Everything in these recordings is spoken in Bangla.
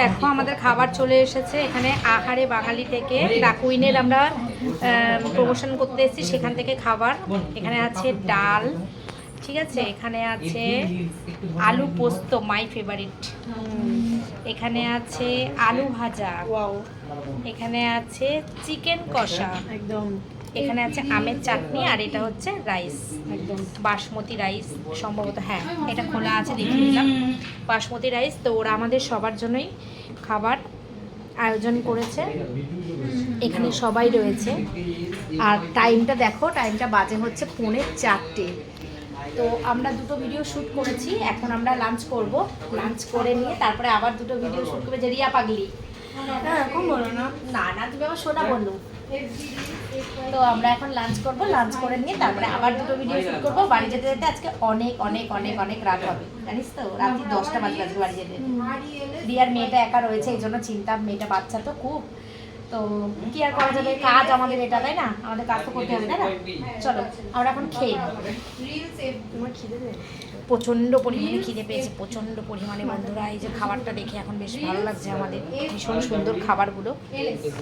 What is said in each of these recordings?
দেখো আমাদের খাবার চলে এসেছে। এখানে আহারে বাঙালি থেকে ডাকুইনের আমরা প্রমোশন করতে এসেছি সেখান থেকে খাবার। এখানে আছে ডাল ঠিক আছে? এখানে আছে আলু পোস্ত মাই ফেভারিট এখানে আছে আলু ভাজা। এখানে আছে চিকেন কষা। একদম। এখানে আছে আমের চাটনি আর এটা হচ্ছে রাইস। একদম। বাসমতি রাইস সম্ভবত হ্যাঁ এটা খোলা আছে দেখিয়ে দিলাম বাসমতি রাইস তো ওরা আমাদের সবার জন্যই খাবার আয়োজন করেছে। এখানে সবাই রয়েছে। আর টাইমটা দেখো টাইমটা বাজে হচ্ছে পৌনে চারটে। তো আমরা দুটো ভিডিও শ্যুট করেছি এখন আমরা লাঞ্চ করব। লাঞ্চ করে নিয়ে তারপরে আবার দুটো ভিডিও শ্যুট করবে যে রিয়া পাগলি। এরকম বলো না। না না তুমি আমার শোনা বলল। তো আমরা এখন লাঞ্চ করব লাঞ্চ করে নিয়ে তারপরে আবার দুটো ভিডিও শুট করব। বাড়ি যেতে যেতে আজকে অনেক অনেক অনেক অনেক রাত হবে। জানিস তো রাত্রি দশটা বাজে আজকে বাড়ি যেতে। দিয়ার মেয়েটা একা রয়েছে এই জন্য চিন্তা মেয়েটা বাচ্চা তো খুব। তো কি আর করা যাবে? কাজ আমাদের এটা, তাই না? আমাদের কাজ তো করতে হবে, তাই না? চলো, আমরা এখন খেয়ে প্রচণ্ড পরিমাণে খিদে পেয়েছে, প্রচণ্ড পরিমাণে বন্ধুরা। এই যে খাবারটা দেখে এখন বেশ ভালো লাগছে আমাদের। ভীষণ সুন্দর খাবারগুলো।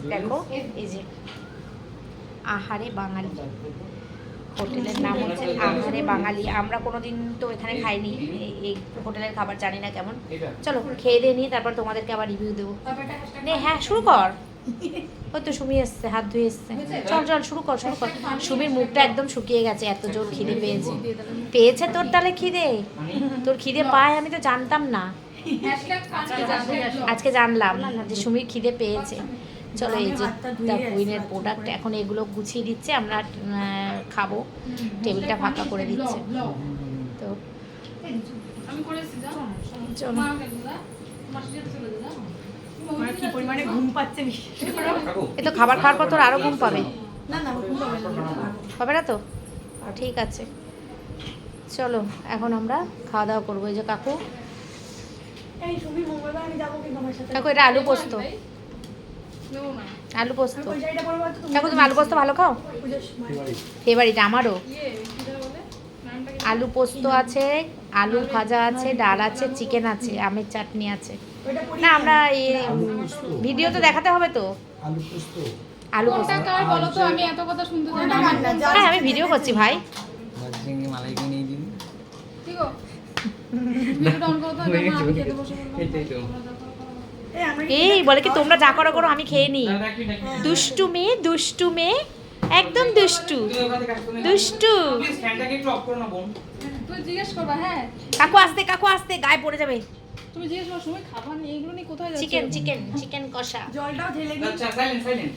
দেখো, এই যে আহারে বাঙালি। হোটেলের নাম হচ্ছে আহারে বাঙালি। আমরা কোনোদিন তো এখানে খাইনি। এই- হোটেলের খাবার জানি না কেমন। চলো, খেয়ে দিয়ে নিয়ে তারপর তোমাদেরকে আবার রিভিউ দেবো। হ্যাঁ শুরু কর। ওই তো সুমি এসছে হাত ধুয়ে এসছে। চল চল শুরু কর শুরু কর। সুমির মুখটা একদম শুকিয়ে গেছে এত জোর খিদে পেয়েছে। পেয়েছে তোর তাহলে খিদে? তোর খিদে পায় আমি তো জানতাম না। আজকে জানলাম যে সুমির খিদে পেয়েছে। চলো এই যে দ্য কুইনের প্রোডাক্ট এখন এগুলো গুছিয়ে দিচ্ছে আমরা খাব। টেবিলটা ফাঁকা করে দিচ্ছে। তো চলো। কি পরিমাণে ঘুম পাচ্ছে এ তো খাবার খাওয়ার পর তোর আরও ঘুম পাবে। না না ঘুম পাবে না তো? ঠিক আছে। চলো এখন আমরা খাওয়া দাওয়া করব। এই যে কাকু। এই সুমি মঙ্গলবার আমি যাব কিন্তু আমার সাথে। কাকু এটা আলু পোস্ত। আলু পোস্ত। কাকু তুমি আলু পোস্ত ভালো খাও? ফেভারিট আমারও। আলু পোস্ত আছে আলু ভাজা আছে ডাল আছে চিকেন আছে আমের চাটনি আছে। না আমরা এই ভিডিও তো দেখাতে হবে তো। আলু পোস্ত। আলু পোস্ত। বলো তো? আমি এত কথা শুনতে না। হ্যাঁ আমি ভিডিও করছি ভাই। এই বলে কি তোমরা যা করো করো আমি খেয়ে নিই। দুষ্টু মেয়ে দুষ্টু মেয়ে একদম দুষ্টু। দুষ্টু। ফ্যানটাকে একটু অফ করো না বোন। তুই জিজ্ঞেস করবা হ্যাঁ। কাকু আসতে কাকু আসতে গায়ে পড়ে যাবে। তুমি জিজ্ঞেস করো সময় খাবার নিয়ে এগুলো নিয়ে কোথায় যাচ্ছে? চিকেন চিকেন চিকেন কষা। জলটাও ঢেলে দিই আচ্ছা সাইলেন্ট সাইলেন্ট